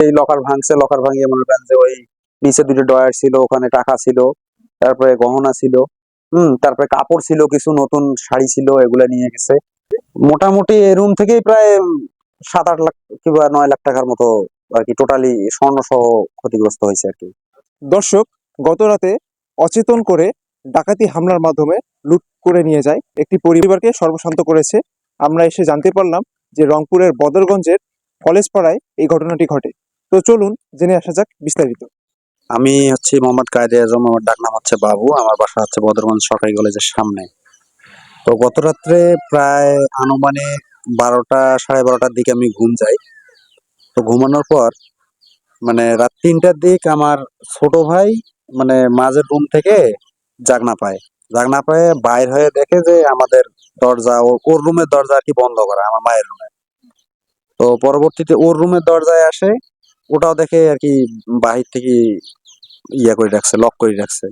এই লকার ভাঙছে লকার ভাঙিয়ে মনে করেন যে ওই নিচে দুটো ডয়ার ছিল, ওখানে টাকা ছিল, তারপরে গহনা ছিল, হুম, তারপরে কাপড় ছিল, কিছু নতুন শাড়ি ছিল, এগুলো নিয়ে গেছে। মোটামুটি এই রুম থেকেই প্রায় সাত আট লাখ কিংবা নয় লাখ টাকার মতো আর কি টোটালি স্বর্ণ সহ ক্ষতিগ্রস্ত হয়েছে আর কি। দর্শক, গত রাতে অচেতন করে ডাকাতি হামলার মাধ্যমে লুট করে নিয়ে যায় একটি পরিবারকে সর্বশান্ত করেছে। আমরা এসে জানতে পারলাম যে রংপুরের বদরগঞ্জের কলেজ পাড়ায় এই ঘটনাটি ঘটে। তো চলুন জেনে আসা যাক বিস্তারিত। আমি হচ্ছে মোহাম্মদ কায়দে আজম, আমার ডাক নাম হচ্ছে বাবু, আমার বাসা হচ্ছে বদরগঞ্জ সরকারি কলেজের সামনে। তো গত রাত্রে প্রায় আনুমানিক বারোটা, সাড়ে বারোটার দিকে আমি ঘুম যাই। তো ঘুমানোর পর মানে রাত তিনটার দিক আমার ছোট ভাই মানে মাঝের রুম থেকে জাগনা পায়। জাগনা পায়ে বাইর হয়ে দেখে যে আমাদের দরজা, ওর রুমের দরজা আর কি বন্ধ করা, আমার মায়ের রুমে। তো পরবর্তীতে ওর রুমের দরজায় আসে ওটাও দেখে আর কি বাহির থেকে ইয়া করে রাখছে লক করে রাখছে।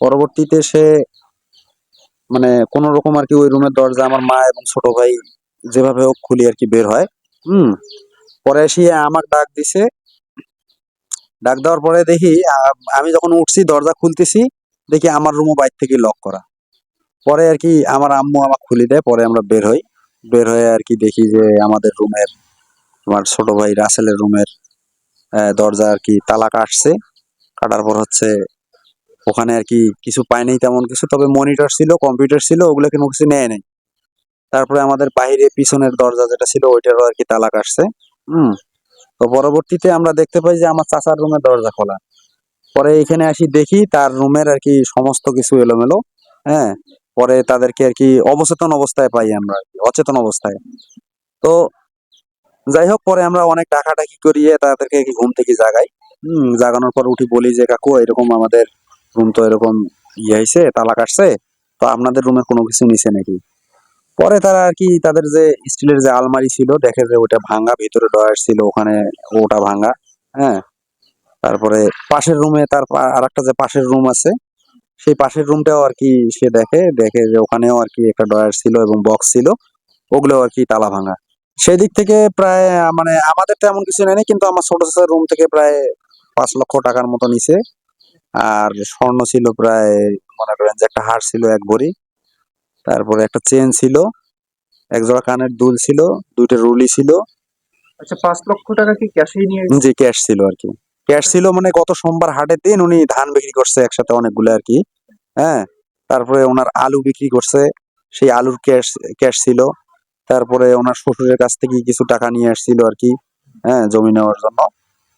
পরবর্তীতে সে মানে কোন রকম আর কি ওই রুমের দরজা আমার মা এবং ছোট ভাই যেভাবে হোক খুলি আর কি বের হয়, হুম? পরে এসে আমার ডাক দিছে। ডাক দেওয়ার পরে দেখি আমি যখন উঠছি, দরজা খুলতেছি, দেখি আমার রুমও বাইর থেকে লক করা। পরে আর কি আমার আম্মু আমাকে খুলে দেয়, পরে আমরা বের হই। বের হয়ে আর কি দেখি যে আমাদের রুমের আমার ছোট ভাই রাসেলের রুমের দরজা আর কি তালা কাটছে কাটার পর হচ্ছে ওখানে আর কি কিছু পাইনি তেমন কিছু, তবে মনিটর ছিল কম্পিউটার ছিল ওগুলো কোনো কিছু নেয় নাই। তারপরে আমাদের বাইরে পিছনের দরজা যেটা ছিল, ওইটারও আর কি তালা কাটছে হুম। তো পরবর্তীতে আমরা দেখতে পাই যে আমার চাচার রুমের দরজা খোলা। পরে এখানে আসি, দেখি তার রুমের আর কি সমস্ত কিছু এলোমেলো হ্যাঁ। পরে তাদেরকে আর কি অবচেতন অবস্থায় পাই আমরা অচেতন অবস্থায়। তো যাই হোক পরে আমরা অনেক ডাকাডাকি করিয়ে তাদেরকে ঘুম থেকে জাগাই। হম, জাগানোর পর উঠি বলি যে, কাকু, এরকম আমাদের রুম তো এরকম ইয়ে হয়েছে তালা কাটছে, তো আপনাদের রুমের কোনো কিছু নিছে নাকি? পরে তারা আর কি তাদের যে স্টিলের যে আলমারি ছিল, দেখে যে ওটা ভাঙা, ভিতরে ডয়ার ছিল, ওখানে ওটা ভাঙা হ্যাঁ। তারপরে পাশের রুমে তার আর একটা যে পাশের রুম আছে, সেই পাশের রুমটাও আর কি সে দেখে দেখে যে ওখানেও আর কি একটা ডয়ার ছিল এবং বক্স ছিল, ওগুলো আর কি তালা ভাঙা। সেই দিক থেকে প্রায় মানে আমাদের তেমন কিছু নেয়নি কিন্তু আমার ছোট ছোট রুম থেকে প্রায় পাঁচ লক্ষ টাকার মতো নিছে। আর স্বর্ণ ছিল প্রায় মনে করেন যে একটা হার ছিল এক ভরি। তারপরে একটা চেন ছিল এক জোড়া কানের দুল ছিল দুইটা রুলি ছিল। আচ্ছা পাঁচ লক্ষ টাকা কি ক্যাশেই নিয়ে যে ক্যাশ ছিল আর কি। ক্যাশ ছিল মানে গত সোমবার হাটের দিন উনি ধান বিক্রি করছে একসাথে অনেকগুলো আর কি। হ্যাঁ তারপরে ওনার আলু বিক্রি করছে সেই আলুর ক্যাশ ক্যাশ ছিল। তারপরে ওনার শ্বশুরের কাছ থেকে কিছু টাকা নিয়ে আসছিল আর কি হ্যাঁ জমি নেওয়ার জন্য।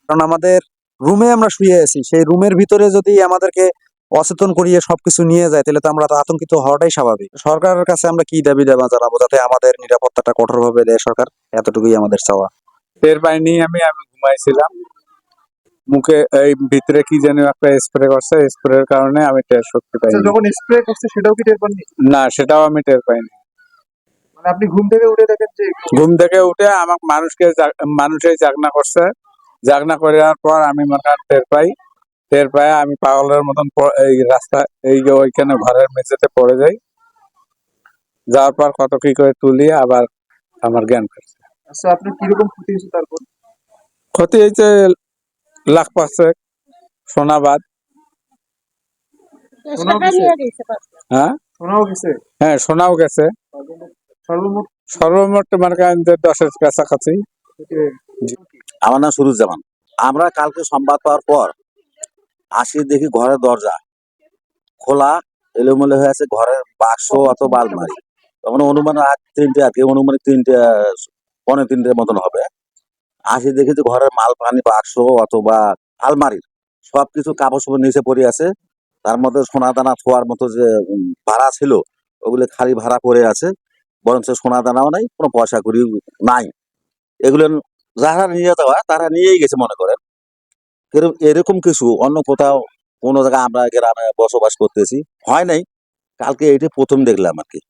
কারণ আমাদের রুমে আমরা শুয়ে আছি সেই রুমের ভিতরে যদি আমাদেরকে অচেতন করিয়ে সবকিছু নিয়ে যায় তাহলে তো আমরা তো আতঙ্কিত হওয়াটাই স্বাভাবিক। সরকারের কাছে আমরা কি দাবি দাবা জানাব যাতে আমাদের নিরাপত্তাটা কঠোরভাবে দেয় সরকার? এতটুকুই আমাদের চাওয়া। টের পাইনি আমি আমি ঘুমাইছিলাম। মুখে এই ভিতরে কি যেন একটা স্প্রে করছে স্প্রের কারণে আমি টের শক্তি পাইনি। আচ্ছা, যখন স্প্রে করছে সেটাও কি টের পাননি? না সেটাও আমি টের পাইনি। মানে আপনি ঘুম থেকে উঠে দেখেন যে ঘুম থেকে উঠে আমাকে মানুষকে মানুষই জাগনা করছে। জাগনা করার পর আমি মনে টের পাই। টের পাই আমি পাগলের মতন এই রাস্তা এই যে ওইখানে ঘরের মেঝেতে পড়ে যাই। যাওয়ার পর কত কি করে তুলি আবার আমার জ্ঞান ফিরছে। আচ্ছা আপনার কীরকম ক্ষতি হয়েছে তারপর? ক্ষতি হয়েছে লাখ পাঁচেক সোনাবাদ হ্যাঁ? শোনাও গেছে? হ্যাঁ সোনাও গেছে। সর্বমোট সর্বমোট মানে দশের কাছাকাছি। আমার নাম সুরুজ্জামান। আমরা কালকে সংবাদ পাওয়ার পর আসি দেখি ঘরের দরজা। খোলা এলোমেলো হয়ে আছে ঘরের বাক্স অথবা আলমারি। তখন অনুমান আজ তিনটে আর কি অনুমানিক তিনটে আহ, পৌনে তিনটের মতন হবে। আসি দেখি যে ঘরের মাল পানি বাক্স অথবা আলমারির সবকিছু কাপড় চোপড় নিচে পড়ে আছে। তার মধ্যে সোনা দানা থোয়ার মতো যে ভাড়া ছিল ওগুলো খালি ভাড়া পড়ে আছে। বরঞ্চ সোনা দানাও নাই কোনো পয়সা করি নাই। এগুলো যারা নিয়ে যাওয়া তারা নিয়েই গেছে মনে করেন। এরকম এরকম কিছু অন্য কোথাও কোনো জায়গায় আমরা গ্রামে বসবাস করতেছি হয় নাই। কালকে এইটা প্রথম দেখলাম আর কি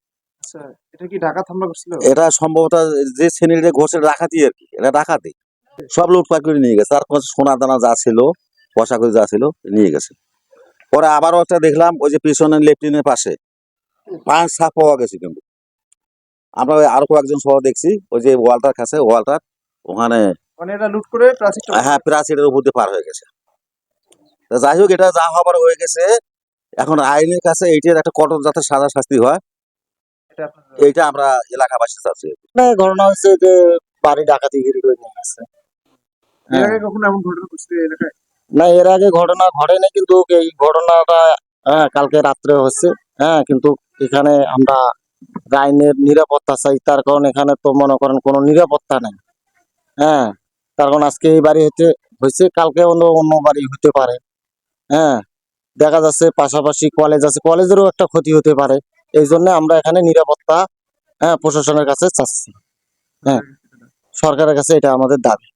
আচ্ছা এটা কি ঢাকা হামলা করছিল? এটা সম্ভবত যে শ্রেণীটা ঘষে ডাকাতি আর কি এটা ডাকাতি। সব লুটপাট করে নিয়ে গেছে। তার সোনা দানা যা ছিল পয়সা করে যা ছিল নিয়ে গেছে। পরে আবারও একটা দেখলাম ওই যে পিছনে লেফটিনের পাশে। পাঁচ সাপ পাওয়া গেছে কিন্তু। আমরা আরও কয়েকজন সহ দেখছি ওই যে ওয়ালটার কাছে ওয়ালটার ওখানে মানে এটা লুট করে হ্যাঁ প্রাচীরের উপর দিয়ে পার হয়ে গেছে। যাই হোক এটা যা হবার হয়ে গেছে এখন আইনের কাছে এইটার একটা কঠোর যাতে সাজা শাস্তি হয় এটা আমরা এলাকাবাসী চাচ্ছি। ঘটনা হচ্ছে যে বাড়ি ডাকাতি গিরি করে নিয়ে গেছে। কখনো এমন ঘটনা ঘটছে এলাকায়? না এর আগে ঘটনা ঘটেনি কিন্তু এই ঘটনাটা হ্যাঁ কালকে রাত্রে হচ্ছে হ্যাঁ কিন্তু এখানে আমরা আইনের নিরাপত্তা চাই, তার কারণ এখানে তো মনে করেন কোনো নিরাপত্তা নেই। হ্যাঁ তার কারণ আজকে এই বাড়ি হইতে হয়েছে কালকে অন্য অন্য বাড়ি হতে পারে। হ্যাঁ দেখা যাচ্ছে পাশাপাশি কলেজ আছে কলেজেরও একটা ক্ষতি হতে পারে। এই জন্য আমরা এখানে নিরাপত্তা হ্যাঁ প্রশাসনের কাছে চাচ্ছি। হ্যাঁ সরকারের কাছে এটা আমাদের দাবি।